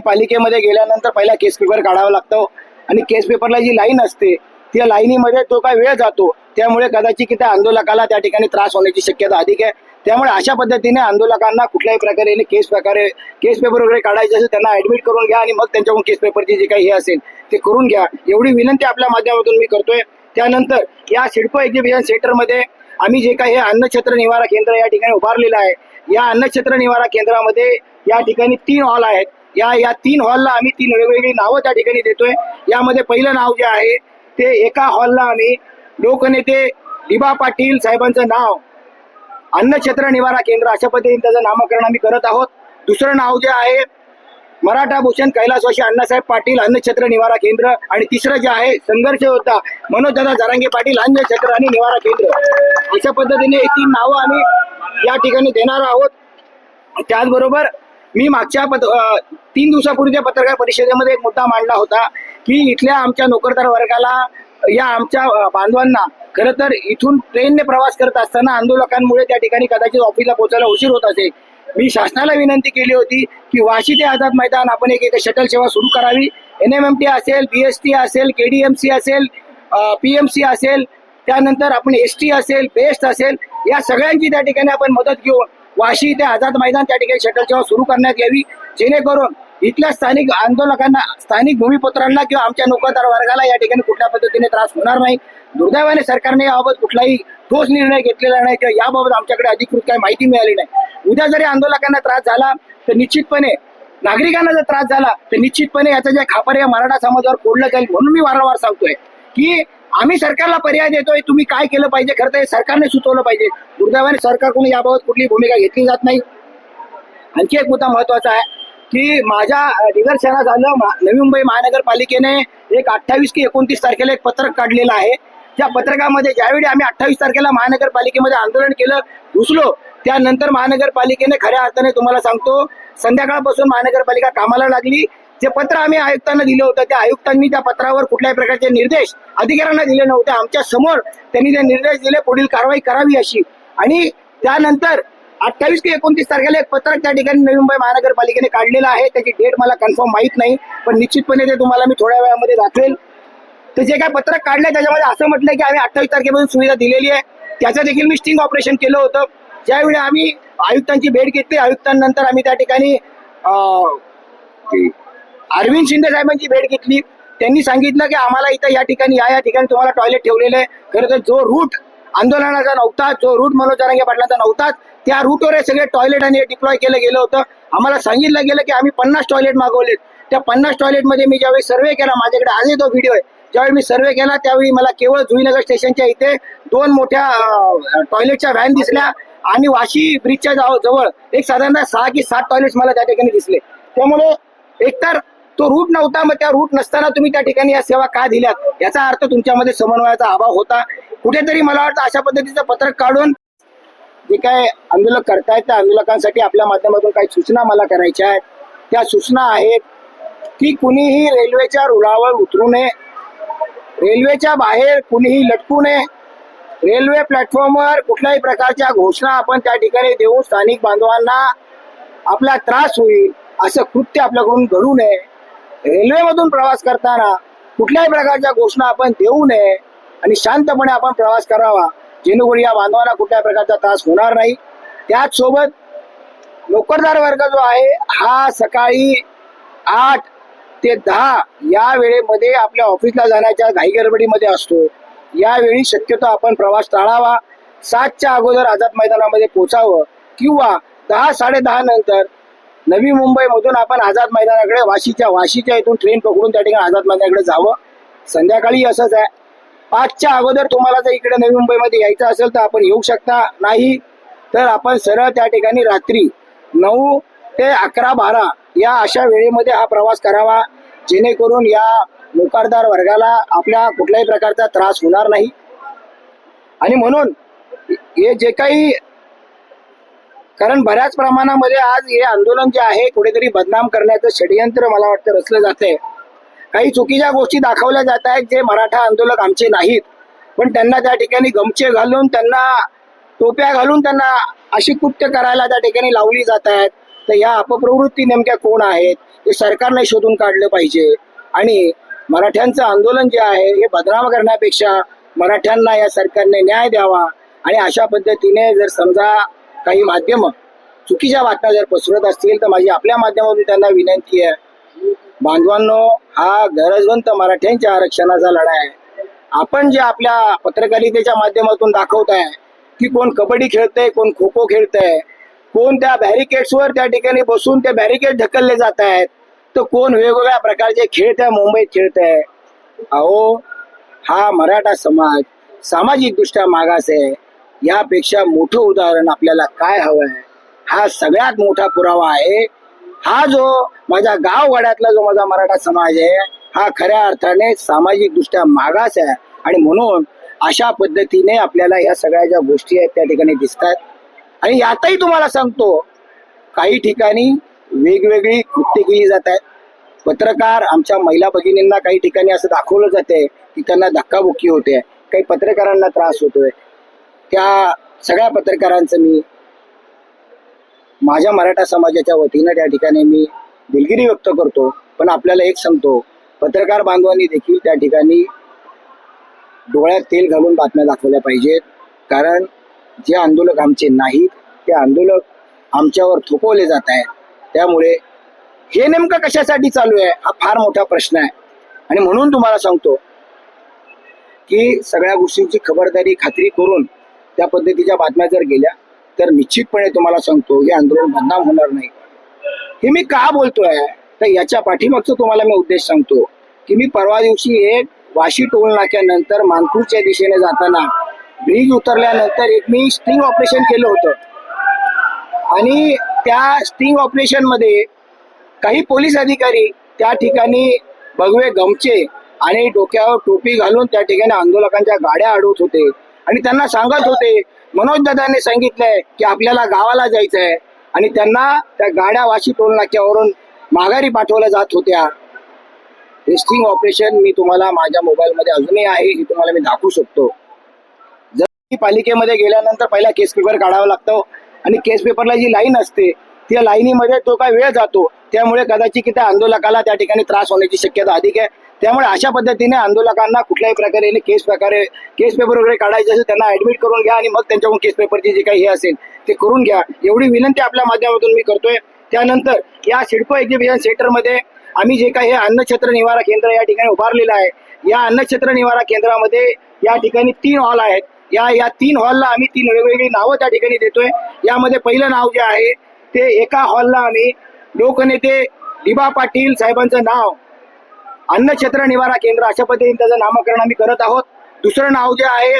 पालिकेमध्ये गेल्यानंतर पहिला केस पेपर काढावा लागतो. आणि केस पेपरला जी लाईन असते त्या लाईनीमध्ये तो काय वेळ जातो त्यामुळे कदाचित की त्या आंदोलकाला त्या ठिकाणी त्रास होण्याची शक्यता अधिक आहे. त्यामुळे अशा पद्धतीने आंदोलकांना कुठल्याही प्रकारे केस प्रकारे केस पेपर वगैरे काढायचे असेल त्यांना ऍडमिट करून घ्या आणि मग त्यांच्याकडून केस पेपरची जे काही हे असेल ते करून घ्या. एवढी विनंती आपल्या माध्यमातून मी करतोय. त्यानंतर या सिडको एक्झिबिशन सेंटरमध्ये आम्ही जे काही हे अन्नछत्र निवारा केंद्र या ठिकाणी उभारलेलं आहे. या अन्नछत्र निवारा केंद्रामध्ये या ठिकाणी तीन हॉल आहेत. या या तीन हॉलला आम्ही तीन वेगवेगळी नावं त्या ठिकाणी देतोय. यामध्ये पहिलं नाव जे आहे ते एका हॉलला आम्ही लोकनेते दिबा पाटील साहेबांचं नाव अन्नछत्र निवारा केंद्र अशा पद्धतीने त्याचं नामकरण आम्ही करत आहोत. दुसरं नाव जे आहे मराठा भूषण कैलासवाशी अण्णासाहेब पाटील अन्नछत्र निवारा केंद्र. आणि तिसरं जे आहे संघर्ष योद्धा मनोजदादा जरांगे पाटील अन्नछत्र आणि निवारा केंद्र. अशा पद्धतीने ही तीन नावं आम्ही या ठिकाणी देणार आहोत. त्याचबरोबर मी मागच्या पत तीन दिवसापूर्वीच्या पत्रकार परिषदेमध्ये एक मुद्दा मांडला होता की इथल्या आमच्या नोकरदार वर्गाला या आमच्या बांधवांना खरं तर इथून ट्रेनने प्रवास करत असताना आंदोलकांमुळे त्या ठिकाणी कदाचित ऑफिसला पोहोचायला उशीर होत असेल मी शासनाला विनंती केली होती की वाशी ते आझाद मैदान आपण एक एक शटल सेवा सुरू करावी. एन एम एम टी असेल बी एस टी असेल के डी एम सी असेल पी एम सी असेल त्यानंतर आपण एस टी असेल बेस्ट असेल या सगळ्यांची त्या ठिकाणी आपण मदत घेऊन वाशी ते आझाद मैदान त्या ठिकाणी शटल सेवा सुरू करण्यात यावी. जेणेकरून इथल्या स्थानिक आंदोलकांना स्थानिक भूमिपुत्रांना किंवा आमच्या नोकरदार वर्गाला या ठिकाणी कुठल्या पद्धतीने त्रास होणार नाही. दुर्दैवाने सरकारने याबाबत कुठलाही ठोस निर्णय घेतलेला नाही किंवा याबाबत आमच्याकडे अधिकृत काही माहिती मिळाली नाही. उद्या जरी आंदोलकांना त्रास झाला तर निश्चितपणे नागरिकांना जर त्रास झाला तर निश्चितपणे याचा जे खापर या मराठा समाजावर फोडलं जाईल म्हणून मी वारंवार सांगतोय की आम्ही सरकारला पर्याय देतोय तुम्ही काय केलं पाहिजे खरं तर सरकारने सुचवलं पाहिजे. दुर्दैवाने सरकारकडून याबाबत कुठली भूमिका घेतली जात नाही. आणखी एक मुद्दा महत्त्वाचा आहे की माझ्या अ, निदर्शनास नवी मुंबई महानगरपालिकेने एक अठ्ठावीस की एकोणतीस तारखेला एक पत्रक काढलेलं आहे. त्या पत्रकामध्ये ज्यावेळी आम्ही अठ्ठावीस तारखेला महानगरपालिकेमध्ये आंदोलन केलं घुसलो त्यानंतर महानगरपालिकेने खऱ्या अर्थाने तुम्हाला सांगतो संध्याकाळपासून महानगरपालिका कामाला लागली. जे पत्र आम्ही आयुक्तांना दिलं होतं त्या आयुक्तांनी त्या पत्रावर कुठल्याही प्रकारचे निर्देश अधिकाऱ्यांना दिले नव्हते. आमच्यासमोर त्यांनी ते निर्देश दिले पुढील कारवाई करावी अशी. आणि त्यानंतर अठ्ठावीस ते एकोणतीस तारखेला एक पत्रक त्या ठिकाणी नवी मुंबई महानगरपालिकेने काढलेलं आहे. त्याची डेट मला कन्फर्म माहीत नाही पण निश्चितपणे ते तुम्हाला मी थोड्या वेळामध्ये दाखवेल. तर जे काय पत्रक काढलंय त्याच्यामध्ये असं म्हटलंय की आम्ही अठ्ठावीस तारखेपासून सुविधा दिलेली आहे. त्याचं देखील मी स्टिंग ऑपरेशन केलं होतं. ज्यावेळी आम्ही आयुक्तांची भेट घेतली आयुक्तांनंतर आम्ही त्या ठिकाणी अरविंद शिंदे साहेबांची भेट घेतली. त्यांनी सांगितलं की आम्हाला इथं या ठिकाणी या या ठिकाणी तुम्हाला टॉयलेट ठेवलेलं आहे. खरं तर जो रूट आंदोलनाचा नव्हता जो रूट मनोज जरांगे पाटलांचा नव्हता त्या रूटवर हे सगळे टॉयलेट आणि डिप्लॉय केलं गेलं होतं. आम्हाला सांगितलं गेलं की आम्ही पन्नास टॉयलेट मागवलेत. त्या पन्नास टॉयलेटमध्ये मी ज्यावेळी सर्वे केला माझ्याकडे आजही तो व्हिडिओ आहे. ज्यावेळी मी सर्वे केला त्यावेळी मला केवळ जुईनगर स्टेशनच्या इथे दोन मोठ्या टॉयलेटच्या व्हॅन दिसल्या. आणि वाशी ब्रिजच्या जवळ एक साधारणतः सहा की सात टॉयलेट्स मला त्या ठिकाणी दिसले. त्यामुळे एकतर तो रूट नव्हता मग त्या रूट नसताना तुम्ही त्या ठिकाणी या सेवा का दिल्यात? याचा अर्थ तुमच्यामध्ये समन्वयाचा अभाव होता. कुठेतरी मला वाटतं अशा पद्धतीचं पत्रक काढून जे काय आंदोलक करतायत त्या आंदोलकांसाठी आपल्या माध्यमातून काही सूचना मला करायच्या आहेत. त्या सूचना आहेत की कुणीही रेल्वेच्या रुळावर उतरू नये. रेल्वेच्या बाहेर कुणीही लटकू नये. रेल्वे प्लॅटफॉर्मवर कुठल्याही प्रकारच्या घोषणा आपण त्या ठिकाणी देऊन स्थानिक बांधवांना आपला त्रास होईल असं कृत्य आपल्याकडून घडू नये. रेल्वेमधून प्रवास करताना कुठल्याही प्रकारच्या घोषणा आपण देऊ नये आणि शांतपणे आपण प्रवास करावा. जेणेकरून या बांधवांना कुठल्याही प्रकारचा त्रास होणार नाही. त्याच सोबत नोकरदार वर्ग जो आहे हा सकाळी आठ ते दहा या वेळेमध्ये आपल्या ऑफिसला जाण्याच्या घाईगडबडीमध्ये असतो. यावेळी शक्यतो आपण प्रवास टाळावा. सातच्या अगोदर आझाद मैदानामध्ये पोचावं किंवा दहा साडे नंतर नवी मुंबईमधून आपण आझाद मैदानाकडे वाशीच्या वाशीच्या इथून ट्रेन पकडून त्या ठिकाणी आझाद मैदानाकडे जावं. संध्याकाळी असंच आहे. पाचच्या अगोदर तुम्हाला जर इकडे नवी मुंबईमध्ये यायचं असेल तर आपण येऊ शकता. नाही तर आपण सरळ त्या ठिकाणी रात्री नऊ ते अकरा बारा या अशा वेळेमध्ये हा प्रवास करावा. जेणेकरून या नोकारदार वर्गाला आपल्या कुठल्याही प्रकारचा त्रास होणार नाही. आणि म्हणून हे जे काही कारण बऱ्याच प्रमाणामध्ये आज हे आंदोलन जे आहे कुठेतरी बदनाम करण्याचं षडयंत्र मला वाटतं रचलं जात आहे काही चुकीच्या गोष्टी दाखवल्या जात आहेत जे मराठा आंदोलक आमचे नाहीत. पण त्यांना त्या ठिकाणी गमचे घालून त्यांना टोप्या घालून त्यांना अशी कृत्य करायला त्या ठिकाणी लावली जात आहेत. तर या अपप्रवृत्ती नेमक्या कोण आहेत हे सरकारने शोधून काढलं पाहिजे. आणि मराठ्यांचं आंदोलन जे आहे हे बदनाम करण्यापेक्षा मराठ्यांना या सरकारने न्याय द्यावा. आणि अशा पद्धतीने जर समजा काही माध्यम चुकीच्या बातम्या जर पसरत असतील तर माझी आपल्या माध्यमातून त्यांना विनंती आहे. बांधवांनो हा गरजवंत मराठ्यांच्या आरक्षणाचा लढा आहे. आपण जे आपल्या पत्रकारितेच्या माध्यमातून दाखवत आहे की कोण कबड्डी खेळतंय कोण खो खो खेळतंय कोण त्या बॅरिकेड्सवर त्या ठिकाणी बसून ते बॅरिकेड ढकलले जात आहेत तर कोण वेगवेगळ्या प्रकारचे खेळ त्या मुंबईत खेळत आहे अहो हा मराठा समाज सामाजिकदृष्ट्या मागास आहे. यापेक्षा मोठं उदाहरण आपल्याला काय हवं आहे हा सगळ्यात मोठा पुरावा आहे. हा जो माझ्या गाववाड्यातला जो माझा मराठा समाज आहे हा खऱ्या अर्थाने सामाजिक दृष्ट्या मागास आहे. आणि म्हणून अशा पद्धतीने आपल्याला या सगळ्या ज्या गोष्टी आहेत त्या ठिकाणी दिसतात. आणि यातही तुम्हाला सांगतो काही ठिकाणी वेगवेगळी कृत्य केली जात आहेत. पत्रकार आमच्या महिला भगिनींना काही ठिकाणी असं दाखवलं जाते की त्यांना धक्काबुक्की होते. काही पत्रकारांना त्रास होतोय. त्या सगळ्या पत्रकारांचं मी माझ्या मराठा समाजाच्या वतीनं त्या ठिकाणी मी दिलगिरी व्यक्त करतो पण आपल्याला एक सांगतो पत्रकार बांधवांनी देखील त्या ठिकाणी डोळ्यात तेल घालून बातम्या दाखवल्या पाहिजेत. कारण जे आंदोलक आमचे नाहीत ते आंदोलक आमच्यावर थोपवले जात आहेत. त्यामुळे हे नेमकं कशासाठी चालू आहे हा फार मोठा प्रश्न आहे. आणि म्हणून तुम्हाला सांगतो की सगळ्या गोष्टींची खबरदारी खात्री करून त्या पद्धतीच्या बातम्या जर गेल्या तर निश्चितपणे तुम्हाला सांगतो हे आंदोलन बदनाम होणार नाही. हे मी का बोलतोय? तर याच्या पाठीमागचं तुम्हाला मी उद्देश सांगतो की मी परवा दिवशी एक वाशी टोल नाक्यानंतर मानपूरच्या दिशेने जाताना ब्रिज उतरल्यानंतर एक मी स्टिंग ऑपरेशन केलं होतं. आणि त्या स्टिंग ऑपरेशनमध्ये काही पोलीस अधिकारी त्या ठिकाणी भगवे गमचे आणि डोक्यावर टोपी घालून त्या ठिकाणी आंदोलकांच्या गाड्या अडवत होते. आणि त्यांना सांगत होते मनोज दादाने सांगितलंय की आपल्याला गावाला जायचंय. आणि त्यांना त्या गाड्या वाशी टोल नाक्यावरून माघारी पाठवल्या जात होत्या. टेस्टिंग ऑपरेशन मी तुम्हाला माझ्या मोबाईलमध्ये अजूनही आहे हे तुम्हाला मी दाखवू शकतो. जर पालिकेमध्ये गेल्यानंतर पहिला केस पेपर काढावा लागतो आणि केस पेपरला जी लाईन असते त्या लाईनीमध्ये तो काय वेळ जातो त्यामुळे कदाचित किती त्या आंदोलकाला त्या ठिकाणी त्रास होण्याची शक्यता अधिक आहे. त्यामुळे अशा पद्धतीने आंदोलकांना कुठल्याही प्रकारे केस प्रकारे केस पेपर वगैरे काढायचे असेल त्यांना ऍडमिट करून घ्या आणि मग त्यांच्याकडून केस पेपरची जे काही हे असेल ते करून घ्या. एवढी विनंती आपल्या माध्यमातून मी करतोय. त्यानंतर या सिडको एक्झिबिशन सेंटरमध्ये आम्ही जे काही हे अन्नछत्र निवारा केंद्र या ठिकाणी उभारलेलं आहे. या अन्नछत्र निवारा केंद्रामध्ये या ठिकाणी तीन हॉल आहेत. या या तीन हॉलला आम्ही तीन वेगवेगळी नावं त्या ठिकाणी देतोय. यामध्ये पहिलं नाव जे आहे ते एका हॉलला आम्ही लोकनेते दिबा पाटील साहेबांचं नाव अन्नछत्र निवारा केंद्र अशा पद्धतीने त्याचं नामकरण आम्ही करत आहोत. दुसरं नाव जे आहे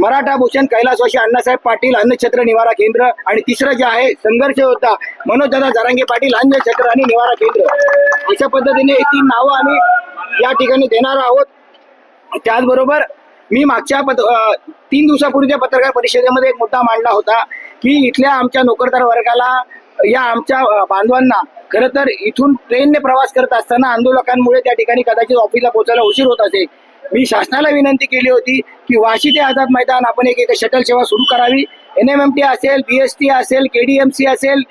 मराठा भूषण कैलासवाशी अण्णासाहेब पाटील अन्नछत्र निवारा केंद्र आणि तिसरं जे आहे संघर्ष होता मनोजदादा जारांगे पाटील अन्नछत्र आणि निवारा केंद्र. अशा पद्धतीने ही तीन नावं आम्ही या ठिकाणी देणार आहोत. त्याचबरोबर मी मागच्या पत तीन दिवसापूर्वीच्या पत्रकार परिषदेमध्ये एक मुद्दा मांडला होता की इथल्या आमच्या नोकरदार वर्गाला या आमच्या बांधवांना. खरं तर इथून ट्रेनने प्रवास करत असताना आंदोलकांमुळे त्या ठिकाणी कदाचित ऑफिसला पोहोचायला उशीर होत असेल. मी शासनाला विनंती केली होती की वाशी ते आझाद मैदान आपण एक एक शटल सेवा सुरू करावी. एन एम एम टी असेल बी एस टी असेल के डी एम सी असेल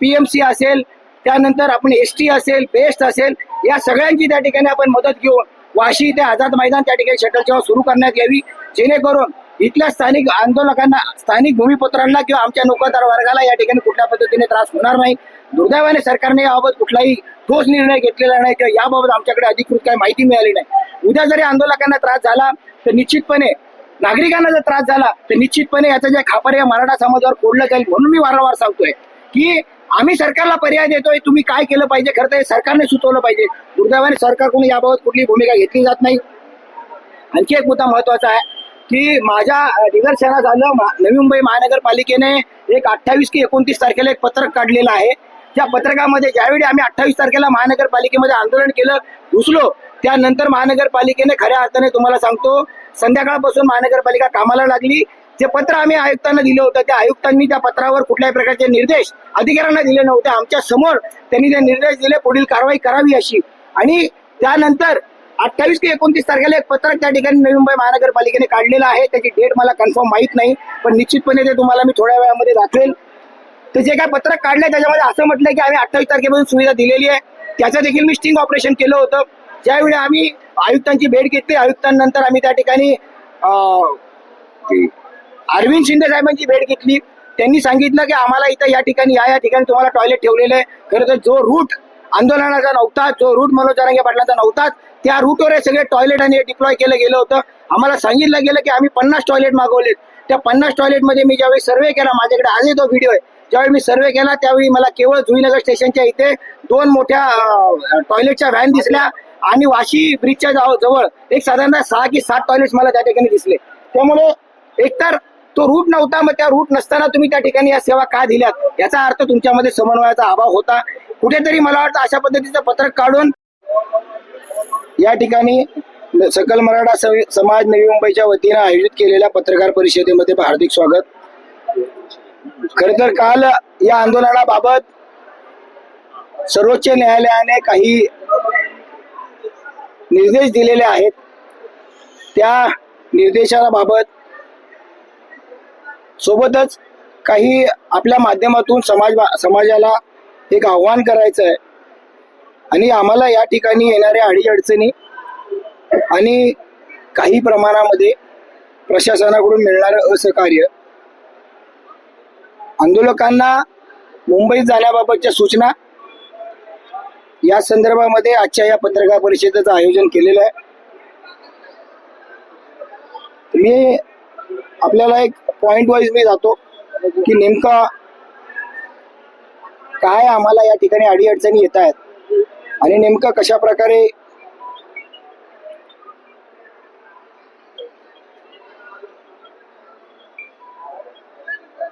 पी एम सी असेल त्यानंतर आपण एस टी असेल बेस्ट असेल या सगळ्यांची त्या ठिकाणी आपण मदत घेऊन वाशी ते आझाद मैदान त्या ठिकाणी शटल सेवा सुरू करण्यात यावी. जेणेकरून इथल्या स्थानिक आंदोलकांना स्थानिक भूमिपुत्रांना किंवा आमच्या नोकरदार वर्गाला या ठिकाणी कुठल्या पद्धतीने त्रास होणार नाही. दुर्दैवाने सरकारने याबाबत कुठलाही ठोस निर्णय घेतलेला नाही किंवा याबाबत आमच्याकडे अधिकृत काही माहिती मिळाली नाही. उद्या जरी आंदोलकांना त्रास झाला तर निश्चितपणे नागरिकांना जर त्रास झाला तर निश्चितपणे याचा जे खापर या मराठा समाजावर फोडलं जाईल म्हणून मी वारंवार सांगतोय की आम्ही सरकारला पर्याय देतोय तुम्ही काय केलं पाहिजे खरं तर सरकारने सुचवलं पाहिजे. दुर्दैवाने सरकारकडून याबाबत कुठली भूमिका घेतली जात नाही. आणखी एक मुद्दा महत्त्वाचा आहे. की माझ्या निदर्शनास आलं नवी मुंबई महानगरपालिकेने एक अठ्ठावीस की एकोणतीस तारखेला एक पत्रक काढलेलं आहे. त्या पत्रकामध्ये ज्यावेळी आम्ही अठ्ठावीस तारखेला महानगरपालिकेमध्ये आंदोलन केलं घुसलो त्यानंतर महानगरपालिकेने खऱ्या अर्थाने तुम्हाला सांगतो संध्याकाळपासून महानगरपालिका कामाला लागली. जे पत्र आम्ही आयुक्तांना दिलं होतं त्या आयुक्तांनी त्या पत्रावर कुठल्याही प्रकारचे निर्देश अधिकाऱ्यांना दिले नव्हते. आमच्यासमोर त्यांनी ते निर्देश दिले पुढील कारवाई करावी अशी. आणि त्यानंतर अठ्ठावीस ते एकोणतीस तारखेला एक पत्रक त्या ठिकाणी नवी मुंबई महानगरपालिकेने काढलेलं आहे. त्याची डेट मला कन्फर्म माहीत नाही पण निश्चितपणे ते तुम्हाला मी थोड्या वेळामध्ये दाखवेल. तर जे काय पत्रक काढलंय त्याच्यामध्ये असं म्हटलंय की आम्ही अठ्ठावीस तारखेपासून सुविधा दिलेली आहे. त्याचं देखील मी स्टिंग ऑपरेशन केलं होतं. ज्यावेळी आम्ही आयुक्तांची भेट घेतली आयुक्तांनंतर आम्ही त्या ठिकाणी अरविंद शिंदे साहेबांची भेट घेतली. त्यांनी सांगितलं की आम्हाला इथं या ठिकाणी या या ठिकाणी तुम्हाला टॉयलेट ठेवलेलं आहे. खरं तर जो रूट आंदोलनाचा नव्हता जो रूट मनोज जरांगे पाटलांचा नव्हताच त्या रूटवर हे सगळे टॉयलेट आणि डिप्लॉय केलं गेलं होतं. आम्हाला सांगितलं गेलं की आम्ही पन्नास टॉयलेट मागवलेत. त्या पन्नास टॉयलेटमध्ये मी ज्यावेळी सर्वे केला माझ्याकडे आजही तो व्हिडिओ आहे. ज्यावेळी मी सर्वे केला त्यावेळी मला केवळ जुईनगर स्टेशनच्या इथे दोन मोठ्या टॉयलेटच्या व्हॅन दिसल्या. आणि वाशी ब्रिजच्या जाव- जवळ एक साधारणतः सहा की सात टॉयलेट्स मला त्या ठिकाणी दिसले. त्यामुळे एकतर तो रूट नव्हता मग त्या रूट नसताना तुम्ही त्या ठिकाणी या सेवा का दिल्यात? याचा अर्थ तुमच्यामध्ये समन्वयाचा अभाव होता. कुठेतरी मला वाटतं अशा पद्धतीचं पत्रक काढून या ठिकाणी सकल मराठा समाज नवी मुंबईच्या वतीनं आयोजित केलेल्या पत्रकार परिषदेमध्ये हार्दिक स्वागत. खर तर काल या आंदोलनाबाबत सर्वोच्च न्यायालयाने काही निर्देश दिलेले आहेत. त्या निर्देशाबाबत सोबतच काही आपल्या माध्यमातून समाज समाजाला एक आव्हान करायचं आहे आणि आम्हाला या ठिकाणी येणाऱ्या अडीअडचणी आणि काही प्रमाणामध्ये प्रशासनाकडून मिळणारं असहकार्य आंदोलकांना मुंबईत जाण्याबाबतच्या सूचना या संदर्भामध्ये आजच्या या पत्रकार परिषदेचं आयोजन केलेलं आहे. मी आपल्याला एक पॉइंट वाईज मी जातो की नेमका काय आम्हाला या ठिकाणी अडीअडचणी येत आहेत? आणि नेमकं कशा प्रकारे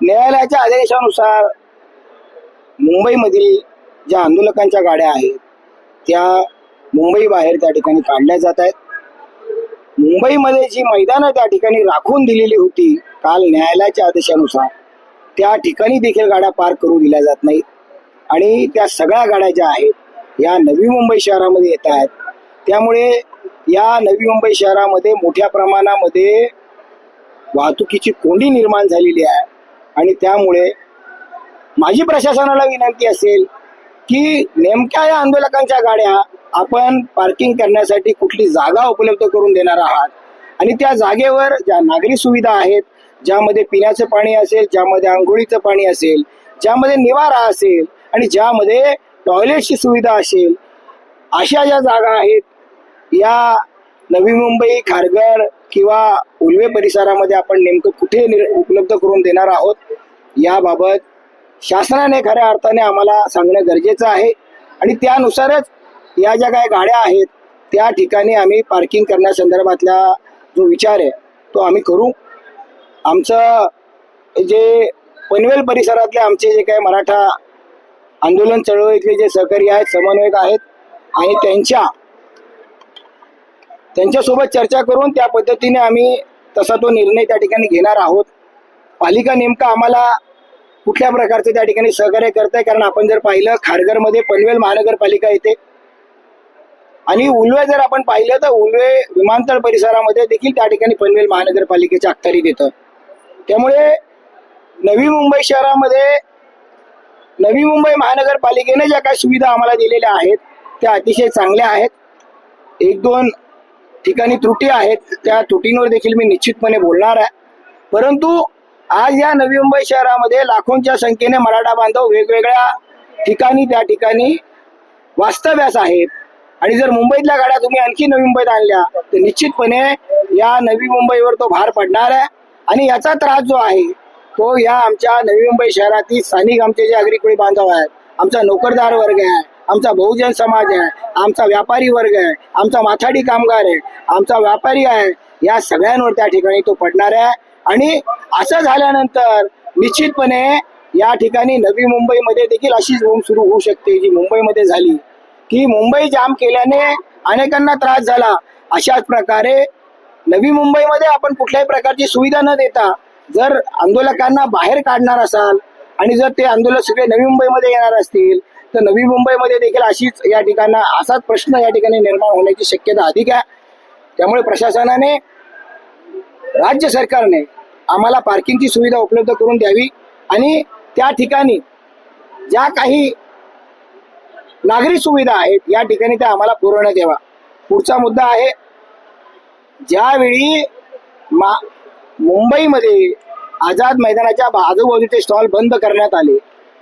न्यायालयाच्या आदेशानुसार मुंबईमधील ज्या आंदोलकांच्या गाड्या आहेत त्या मुंबई बाहेर त्या ठिकाणी काढल्या जात आहेत. मुंबईमध्ये जी मैदानं त्या ठिकाणी राखून दिलेली होती काल न्यायालयाच्या आदेशानुसार त्या ठिकाणी देखील गाड्या पार्क करू दिल्या जात नाहीत. आणि त्या सगळ्या गाड्या ज्या आहेत या नवी मुंबई शहरामध्ये येत आहेत. त्यामुळे या नवी मुंबई शहरामध्ये मोठ्या प्रमाणामध्ये वाहतुकीची कोंडी निर्माण झालेली आहे. आणि त्यामुळे माझी प्रशासनाला विनंती असेल की नेमक्या या आंदोलकांच्या गाड्या आपण पार्किंग करण्यासाठी कुठली जागा उपलब्ध करून देणार आहात? आणि त्या जागेवर ज्या नागरी सुविधा आहेत ज्यामध्ये पिण्याचं पाणी असेल ज्यामध्ये आंघोळीचं पाणी असेल ज्यामध्ये निवारा असेल आणि ज्यामध्ये टॉयलेटची सुविधा असेल अशा ज्या जागा आहेत या नवी मुंबई खारघर किंवा उल्वे परिसरामध्ये आपण नेमकं कुठे उपलब्ध करून देणार आहोत याबाबत शासनाने खऱ्या अर्थाने आम्हाला सांगणं गरजेचं आहे. आणि त्यानुसारच या ज्या काही गाड्या आहेत त्या ठिकाणी आम्ही पार्किंग करण्यासंदर्भातला जो विचार आहे तो आम्ही करू. आमचं जे पनवेल परिसरातले आमचे जे काही मराठा आंदोलन चळवळीतले जे सहकारी आहेत समन्वयक आहेत आणि त्यांच्या त्यांच्यासोबत चर्चा करून त्या पद्धतीने आम्ही तसा तो निर्णय त्या ठिकाणी घेणार आहोत. पालिका नेमका आम्हाला कुठल्या प्रकारचं त्या ठिकाणी सहकार्य करत आहे कारण आपण जर पाहिलं खारघरमध्ये पनवेल महानगरपालिका येते. आणि उलवे जर आपण पाहिलं तर उलवे विमानतळ परिसरामध्ये देखील त्या ठिकाणी पनवेल महानगरपालिकेच्या अखत्यारीत येतं. त्यामुळे नवी मुंबई शहरामध्ये नवी मुंबई महानगरपालिकेने ज्या काही सुविधा आम्हाला दिलेल्या आहेत त्या अतिशय चांगल्या आहेत. एक दोन ठिकाणी त्रुटी आहेत त्या त्रुटींवर देखील मी निश्चितपणे बोलणार आहे. परंतु आज या नवी मुंबई शहरामध्ये लाखोंच्या संख्येने मराठा बांधव वेगवेगळ्या ठिकाणी त्या ठिकाणी वास्तव्यास आहेत. आणि जर मुंबईतल्या गाड्या तुम्ही आणखी नवी मुंबईत आणल्या तर निश्चितपणे या नवी मुंबईवर तो भार पडणार आहे. आणि याचा त्रास जो आहे तो या आमच्या नवी मुंबई शहरातील स्थानिक आमचे जे अग्रिकुळी बांधव आहेत आमचा नोकरदार वर्ग आहे आमचा बहुजन समाज आहे आमचा व्यापारी वर्ग आहे आमचा माथाडी कामगार आहे आमचा व्यापारी आहे या सगळ्यांवर त्या ठिकाणी तो पडणार आहे. आणि असं झाल्यानंतर निश्चितपणे या ठिकाणी नवी मुंबईमध्ये देखील अशीच बोंब सुरू होऊ शकते जी मुंबईमध्ये झाली. की मुंबई जाम केल्याने अनेकांना त्रास झाला. अशाच प्रकारे नवी मुंबईमध्ये आपण कुठल्याही प्रकारची सुविधा न देता जर आंदोलकांना बाहेर काढणार असाल आणि जर ते आंदोलक सगळे नवी मुंबईमध्ये येणार असतील तर नवी मुंबईमध्ये देखील अशीच या ठिकाणा असाच प्रश्न या ठिकाणी निर्माण होण्याची शक्यता अधिक आहे. त्यामुळे प्रशासनाने राज्य सरकारने आम्हाला पार्किंगची सुविधा उपलब्ध करून द्यावी आणि त्या ठिकाणी ज्या काही नागरी सुविधा आहेत या ठिकाणी त्या आम्हाला पुरवण्यात यावा पुढचा मुद्दा आहे ज्यावेळी मा मुंबईमध्ये आझाद मैदानाच्या आजूबाजूचे स्टॉल बंद करण्यात आले.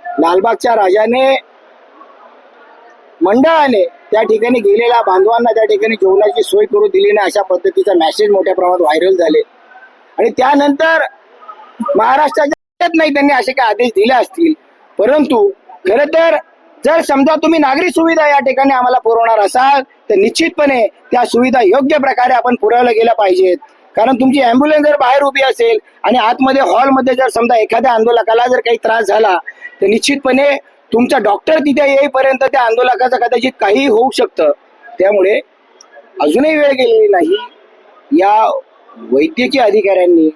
लालबागच्या राजाने मंडळाने त्या ठिकाणी गेलेल्या बांधवांना त्या ठिकाणी जेवणाची सोय करू दिली नाही अशा पद्धतीचा मेसेज मोठ्या प्रमाणात व्हायरल झाले. आणि त्यानंतर महाराष्ट्राच्या नाही त्यांनी असे काही आदेश दिले असतील. परंतु खर तर जर समजा तुम्ही नागरी सुविधा या ठिकाणी आम्हाला पुरवणार असाल तर निश्चितपणे त्या सुविधा योग्य प्रकारे आपण पुरवल्या गेल्या पाहिजेत. कारण तुमची अँब्युलन्स जर बाहेर उभी असेल आणि आतमध्ये हॉलमध्ये जर समजा एखाद्या आंदोलकाला जर काही त्रास झाला तर निश्चितपणे तुमचा डॉक्टर तिथे येईपर्यंत त्या आंदोलकाचं कदाचित काही होऊ शकतं. त्यामुळे अजूनही वेळ गेलेली नाही. या वैद्यकीय अधिकाऱ्यांनी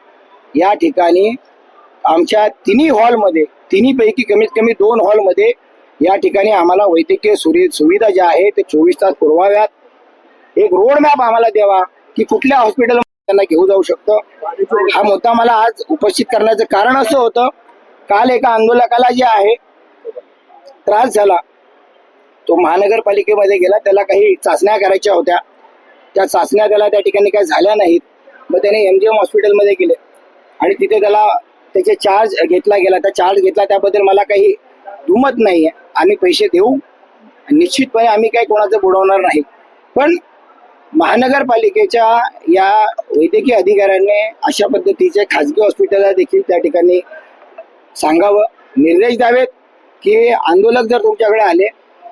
या ठिकाणी आमच्या तिन्ही हॉलमध्ये तिन्हीपैकी कमीत कमी दोन हॉलमध्ये या ठिकाणी आम्हाला वैद्यकीय सुरी सुविधा ज्या आहेत ते चोवीस तास पुरवाव्यात. एक रोड मॅप आम्हाला द्यावा की कुठल्या हॉस्पिटल त्यांना घेऊ जाऊ शकतो. हा मुद्दा मला आज उपस्थित करण्याचं कारण असं होतं. काल एका आंदोलकाला जे आहे त्रास झाला. तो महानगरपालिकेमध्ये गेला. त्याला काही चाचण्या करायच्या होत्या. त्या चाचण्या त्याला त्या ठिकाणी काही झाल्या नाहीत. मग त्याने एम जी एम हॉस्पिटलमध्ये गेले. आणि तिथे त्याला त्याचे चार्ज घेतला गेला. त्या चार्ज घेतला. त्याबद्दल मला काही दुमत नाही आहे आम्ही पैसे देऊ. निश्चितपणे आम्ही काही कोणाचं बुडवणार नाही. पण महानगरपालिकेच्या या वैद्यकीय अधिकाऱ्यांनी अशा पद्धतीचे खाजगी हॉस्पिटलला देखील त्या ठिकाणी सांगावं निर्देश द्यावेत की आंदोलक जर तुमच्याकडे आले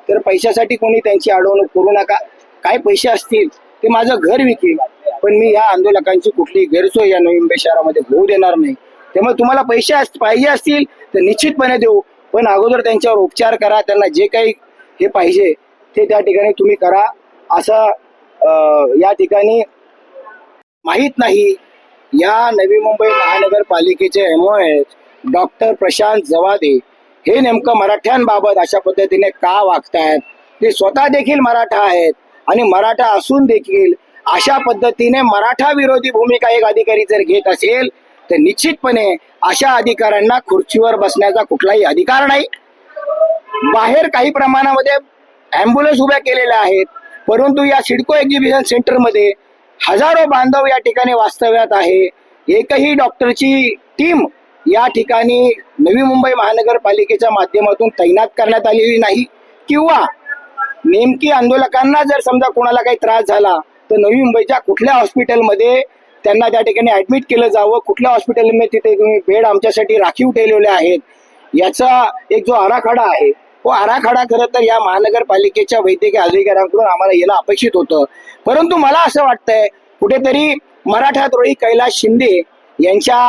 तर पैशासाठी कोणी त्यांची अडवणूक करू नका. काय पैसे असतील ते माझं घर विकेल पण मी या आंदोलकांची कुठली गैरसोय या नवी शहरामध्ये होऊ देणार नाही. त्यामुळे तुम्हाला पैसे अस- पाहिजे असतील तर निश्चितपणे देऊ पण अगोदर त्यांच्यावर उपचार करा त्यांना जे काही हे पाहिजे ते त्या ठिकाणी तुम्ही करा असं या ठिकाणी माहीत नाही. या नवी मुंबई महानगरपालिकेचे एमओ डॉक्टर प्रशांत जवादे हे नेमकं मराठ्यांबाबत अशा पद्धतीने का वागतायत? ते स्वतः देखील मराठा आहेत आणि मराठा असून देखील अशा पद्धतीने मराठा विरोधी भूमिका एक अधिकारी जर घेत असेल तर निश्चितपणे अशा अधिकाऱ्यांना खुर्चीवर बसण्याचा कुठलाही अधिकार नाही. बाहेर काही प्रमाणामध्ये अँब्युलन्स उभ्या केलेल्या आहेत. परंतु या सिडको एक्झिबिशन सेंटरमध्ये हजारो बांधव या ठिकाणी वास्तव्यात आहे. एकही डॉक्टरची टीम या ठिकाणी नवी मुंबई महानगरपालिकेच्या माध्यमातून तैनात करण्यात आलेली नाही. किंवा नेमकी आंदोलकांना जर समजा कोणाला काही त्रास झाला तर नवी मुंबईच्या कुठल्या हॉस्पिटलमध्ये त्यांना त्या ठिकाणी ऍडमिट केलं जावं? कुठल्या हॉस्पिटलमध्ये तिथे तुम्ही बेड आमच्यासाठी राखीव ठेवलेले आहेत? याचा एक जो आराखडा आहे तो आराखडा खरं तर या महानगरपालिकेच्या वैद्यकीय अधिकाऱ्यांकडून आम्हाला यायला अपेक्षित होतं. परंतु मला असं वाटतंय कुठेतरी मराठा द्रोही कैलास शिंदे यांच्या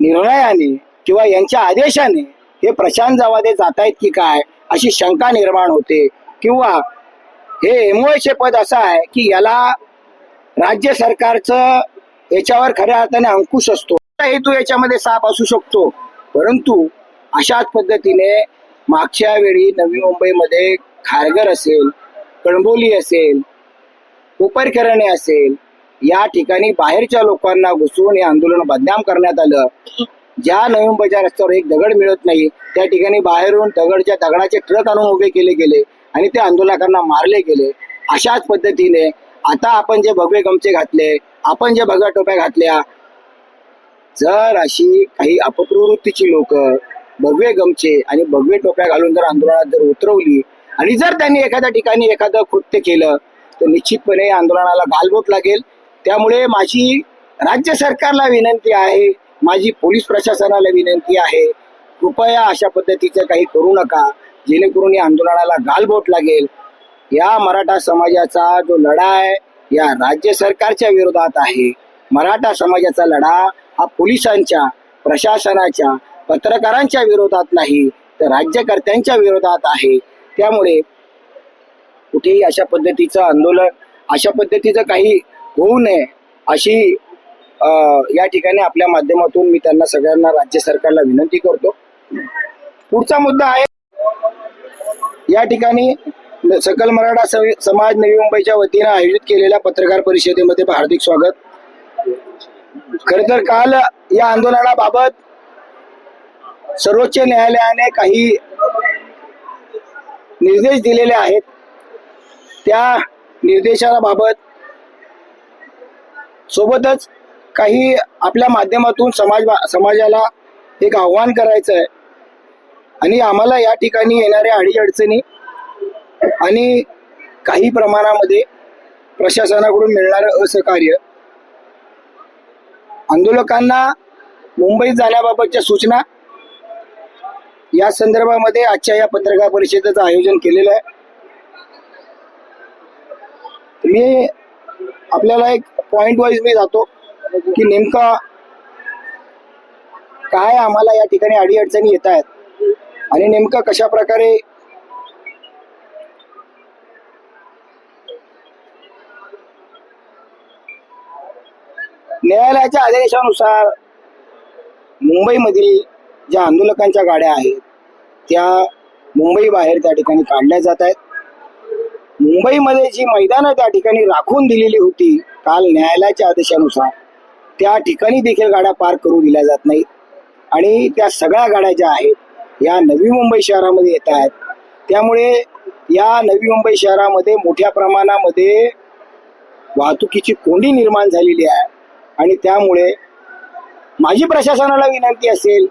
निर्णयाने किंवा यांच्या आदेशाने हे प्रशांत जवादे जात आहेत की काय अशी शंका निर्माण होते. किंवा हे एमओएचे पद असं आहे की याला राज्य सरकारचं याच्यावर खऱ्या अर्थाने अंकुश असतो. हेतू याच्यामध्ये साप असू शकतो? परंतु अशाच पद्धतीने मागच्या वेळी नवी मुंबईमध्ये खारघर असेल कणबोली असेल कोपरखरणे असेल या ठिकाणी बाहेरच्या लोकांना घुसून हे आंदोलन बदनाम करण्यात आलं. ज्या नवी मुंबईच्या रस्त्यावर एक दगड मिळत नाही त्या ठिकाणी बाहेरून दगडच्या दगडाचे ट्रक आणून उभे केले गेले आणि ते आंदोलकांना मारले गेले. अशाच पद्धतीने आता आपण जे भगवे गमचे घातले आपण जे भगव्या टोप्या घातल्या जर अशी काही अपप्रवृत्तीची लोक भगवे गमचे आणि भगवे टोप्या घालून जर आंदोलनात जर उतरवली आणि जर त्यांनी एखाद्या ठिकाणी एखादं कृत्य केलं तर निश्चितपणे आंदोलनाला गालबोट लागेल. त्यामुळे माझी राज्य सरकारला विनंती आहे माझी पोलीस प्रशासनाला विनंती आहे कृपया अशा पद्धतीचं काही करू नका जेणेकरून या आंदोलनाला गालबोट लागेल. या मराठा समाजाचा जो लढा आहे या राज्य सरकारच्या विरोधात आहे. मराठा समाजाचा लढा हा पोलिसांच्या प्रशासनाच्या पत्रकारांच्या विरोधात नाही तर राज्यकर्त्यांच्या विरोधात आहे. त्यामुळे कुठेही अशा पद्धतीचं आंदोलन अशा पद्धतीचं काही होऊ नये अशी या ठिकाणी आपल्या माध्यमातून मी त्यांना सगळ्यांना राज्य सरकारला विनंती करतो. पुढचा मुद्दा आहे या ठिकाणी सकल मराठा समाज नवी मुंबईच्या वतीनं आयोजित केलेल्या पत्रकार परिषदेमध्ये हार्दिक स्वागत. खर तर काल या आंदोलनाबाबत सर्वोच्च न्यायालयाने काही निर्देश दिलेले आहेत. त्या निर्देशाबाबत सोबतच काही आपल्या माध्यमातून समाज समाजाला एक आव्हान करायचं आहे. आणि आम्हाला या ठिकाणी येणाऱ्या अडीअडचणी आणि काही प्रमाणामध्ये प्रशासनाकडून मिळणारं असहकार्य आंदोलकांना मुंबईत जाण्याबाबतच्या सूचना या संदर्भामध्ये आजच्या या पत्रकार परिषदेचं आयोजन केलेलं आहे. मी आपल्याला एक पॉइंट वाईज मी जातो की नेमका काय आम्हाला या ठिकाणी अडीअडचणी येत आहेत आणि नेमकं कशा प्रकारे न्यायालयाच्या आदेशानुसार मुंबईमधील ज्या आंदोलकांच्या गाड्या आहेत त्या मुंबई बाहेर त्या ठिकाणी काढल्या जात आहेत. मुंबईमध्ये जी मैदानं त्या ठिकाणी राखून दिलेली होती काल न्यायालयाच्या आदेशानुसार त्या ठिकाणी देखील गाड्या पार्क करू दिल्या जात नाहीत. आणि त्या सगळ्या गाड्या ज्या आहेत या नवी मुंबई शहरामध्ये येत आहेत. त्यामुळे या नवी मुंबई शहरामध्ये मोठ्या प्रमाणामध्ये वाहतुकीची कोंडी निर्माण झालेली आहे. आणि त्यामुळे माझी प्रशासनाला विनंती असेल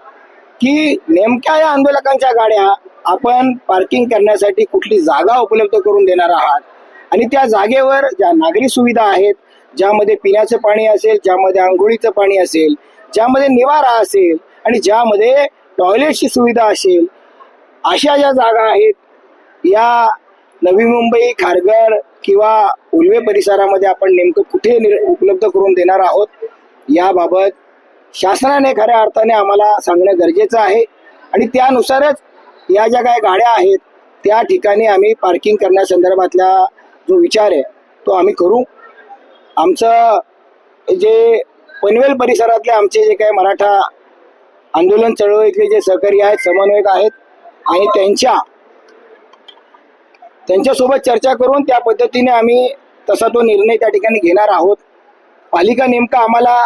की नेमक्या या आंदोलकांच्या गाड्या आपण पार्किंग करण्यासाठी कुठली जागा उपलब्ध करून देणार आहात? आणि त्या जागेवर ज्या नागरी सुविधा आहेत ज्यामध्ये पिण्याचं पाणी असेल ज्यामध्ये आंघोळीचं पाणी असेल ज्यामध्ये निवारा असेल आणि ज्यामध्ये टॉयलेटची सुविधा असेल अशा ज्या जागा आहेत या नवी मुंबई खारघर किंवा उल्वे परिसरामध्ये आपण नेमकं कुठे उपलब्ध करून देणार आहोत याबाबत शासनाने खऱ्या अर्थाने आम्हाला सांगणं गरजेचं आहे. आणि त्यानुसारच या ज्या काही गाड्या आहेत त्या ठिकाणी आम्ही पार्किंग करण्यासंदर्भातला जो विचार आहे तो आम्ही करू. आमचं जे पनवेल परिसरातले आमचे जे काही मराठा आंदोलन चळवळीतले जे सहकारी आहेत समन्वयक आहेत आणि त्यांच्या त्यांच्यासोबत चर्चा करून त्या पद्धतीने आम्ही तसा तो निर्णय त्या ठिकाणी घेणार आहोत. पालिका नेमका आम्हाला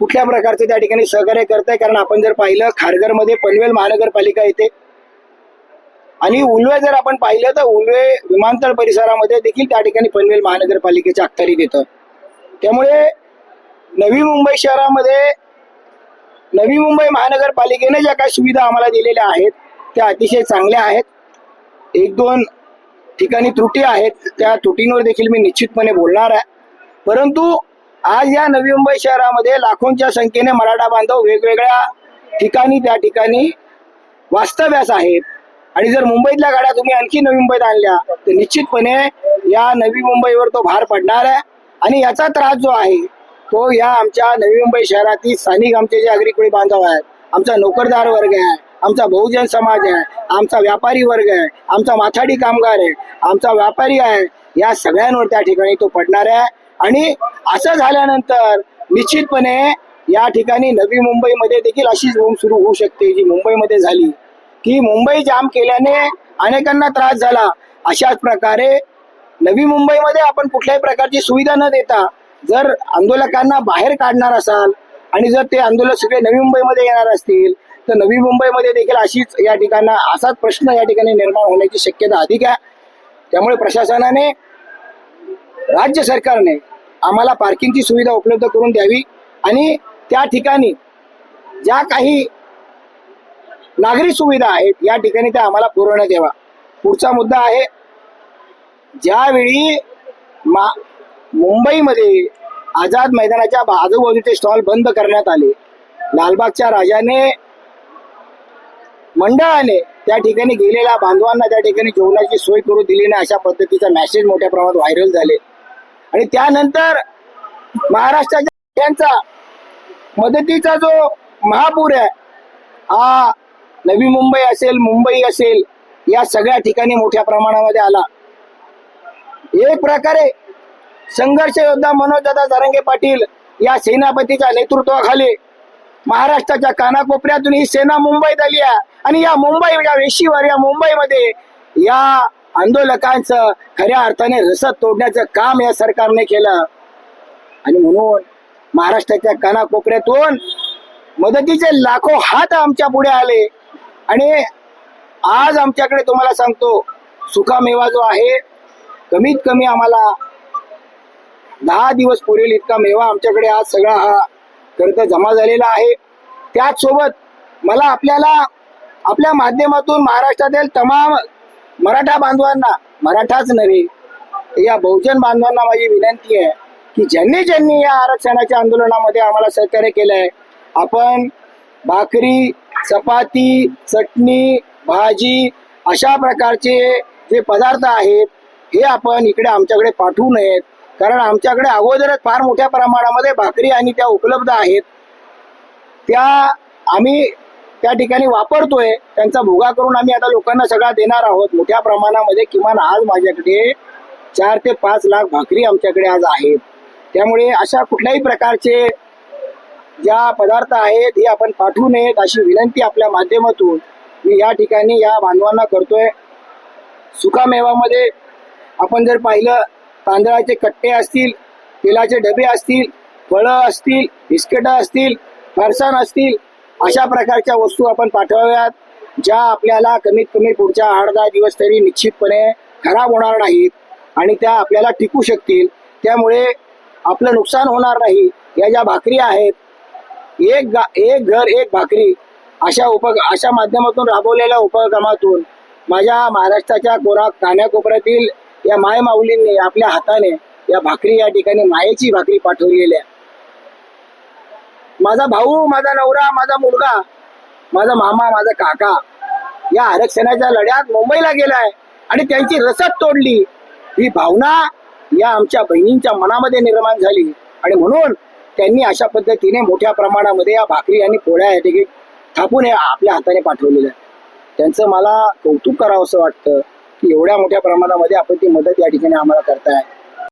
कुठल्या प्रकारचे त्या ठिकाणी सहकार्य करत आहे कारण आपण जर पाहिलं खारघरमध्ये पनवेल महानगरपालिका येते. आणि उलवे जर आपण पाहिलं तर उलवे विमानतळ परिसरामध्ये देखील त्या ठिकाणी पनवेल महानगरपालिकेच्या अखत्यारीत येतं. त्यामुळे नवी मुंबई शहरामध्ये नवी मुंबई महानगरपालिकेने ज्या काही सुविधा आम्हाला दिलेल्या आहेत त्या अतिशय चांगल्या आहेत. एक दोन ठिकाणी त्रुटी आहेत त्या त्रुटींवर देखील मी निश्चितपणे बोलणार आहे. परंतु आज या नवी मुंबई शहरामध्ये लाखोंच्या संख्येने मराठा बांधव वेगवेगळ्या ठिकाणी त्या ठिकाणी वास्तव्यास आहेत. आणि जर मुंबईतल्या गाड्या तुम्ही आणखी नवी मुंबईत आणल्या तर निश्चितपणे या नवी मुंबईवर तो भार पडणार आहे. आणि याचा त्रास जो आहे तो या आमच्या नवी मुंबई शहरातील स्थानिक आमचे जे अग्रिकुळी बांधव आहेत आमचा नोकरदार वर्ग आहे आमचा बहुजन समाज आहे आमचा व्यापारी वर्ग आहे आमचा माथाडी कामगार आहे आमचा व्यापारी आहे या सगळ्यांवर त्या ठिकाणी तो पडणार आहे. आणि असं झाल्यानंतर निश्चितपणे या ठिकाणी नवी मुंबईमध्ये देखील अशीच बोंब सुरू होऊ शकते जी मुंबईमध्ये झाली. की मुंबई जाम केल्याने अनेकांना त्रास झाला. अशाच प्रकारे नवी मुंबईमध्ये आपण कुठल्याही प्रकारची सुविधा न देता जर आंदोलकांना बाहेर काढणार असाल आणि जर ते आंदोलक सगळे नवी मुंबईमध्ये येणार असतील तर नवी मुंबईमध्ये देखील अशीच या ठिकाणा असाच प्रश्न या ठिकाणी निर्माण होण्याची शक्यता अधिक आहे. त्यामुळे प्रशासनाने राज्य सरकारने आम्हाला पार्किंगची सुविधा उपलब्ध करून द्यावी आणि त्या ठिकाणी ज्या काही नागरी सुविधा आहेत या ठिकाणी त्या आम्हाला पुरवण्यात यावा पुढचा मुद्दा आहे ज्यावेळी मा मुंबईमध्ये आझाद मैदानाच्या आजूबाजूचे स्टॉल बंद करण्यात आले लालबागच्या राजाने मंडळाने त्या ठिकाणी गेलेल्या बांधवांना त्या ठिकाणी जेवणाची सोय करून दिली नाही अशा पद्धतीचा मेसेज मोठ्या प्रमाणात व्हायरल झाले. आणि त्यानंतर महाराष्ट्राच्या त्यांचा मदतीचा जो महापूर आहे हा नवी मुंबई असेल मुंबई असेल या सगळ्या ठिकाणी मोठ्या प्रमाणामध्ये आला. एक प्रकारे संघर्ष योद्धा मनोजदादा जरंगे पाटील या सेनापतीच्या नेतृत्वाखाली महाराष्ट्राच्या कानाकोपऱ्यातून ही सेना मुंबईत आली आहे. आणि या मुंबई या वेशीवर या मुंबईमध्ये या आंदोलकांचं खऱ्या अर्थाने रसद तोडण्याचं काम या सरकारने केलं. आणि म्हणून महाराष्ट्राच्या कानाकोपऱ्यातून मदतीचे लाखो हात आमच्या पुढे आले. आणि आज आमच्याकडे तुम्हाला सांगतो सुकामेवा जो आहे कमीत कमी आम्हाला दहा दिवस पुरेल इतका मेवा आमच्याकडे आज सगळा हा करता जमा झालेला आहे. त्याचसोबत मला आपल्याला आपल्या माध्यमातून महाराष्ट्रातील तमाम मराठा बांधवांना मराठाच नव्हे या बहुजन बांधवांना माझी विनंती आहे की ज्यांनी ज्यांनी या आरक्षणाच्या आंदोलनामध्ये आम्हाला सहकार्य केलं आहे आपण भाकरी चपाती चटणी भाजी अशा प्रकारचे जे पदार्थ आहेत हे आपण इकडे आमच्याकडे पाठवू नयेत. कारण आमच्याकडे अगोदरच फार मोठ्या प्रमाणामध्ये भाकरी आणि त्या उपलब्ध आहेत. त्या आम्ही त्या ठिकाणी वापरतोय. त्यांचा भोगा करून आम्ही आता लोकांना सगळा देणार आहोत. मोठ्या प्रमाणामध्ये किमान आज माझ्याकडे चार ते पाच लाख भाकरी आमच्याकडे आज आहेत. त्यामुळे अशा कुठल्याही प्रकारचे ज्या पदार्थ आहेत हे आपण पाठवू नयेत अशी विनंती आपल्या माध्यमातून मी या ठिकाणी या बांधवांना करतोय. सुकामेवामध्ये आपण जर पाहिलं तांदळाचे कट्टे असतील तेलाचे डबे असतील फळं असतील बिस्किटं असतील फरसाण असतील अशा प्रकारच्या वस्तू आपण पाठवाव्यात ज्या आपल्याला कमीत कमी पुढच्या आठ दहा दिवस तरी निश्चितपणे खराब होणार नाहीत आणि त्या आपल्याला टिकू शकतील. त्यामुळे आपलं नुकसान होणार नाही. या ज्या भाकरी आहेत एक गा एक घर एक भाकरी अशा उप अशा माध्यमातून राबवलेल्या उपक्रमातून माझ्या महाराष्ट्राच्या कोरा कान्याकोपऱ्यातील या माय माऊलींनी आपल्या हाताने या भाकरी या ठिकाणी मायेची भाकरी पाठवलेली आहे. माझा भाऊ माझा नवरा माझा मुलगा माझा मामा माझा काका या आरक्षणाच्या लढ्यात मुंबईला गेलाय आणि त्यांची रसद तोडली. ही भावना या आमच्या बहिणींच्या मनामध्ये निर्माण झाली आणि म्हणून त्यांनी अशा पद्धतीने मोठ्या प्रमाणामध्ये या भाकरी आणि पोळ्या या ठिकाणी थापून आपल्या हाताने पाठवलेल्या त्यांचं मला कौतुक करावं असं वाटतं. एवढ्या मोठ्या प्रमाणामध्ये आपण ती मदत या ठिकाणी आम्हाला करताय.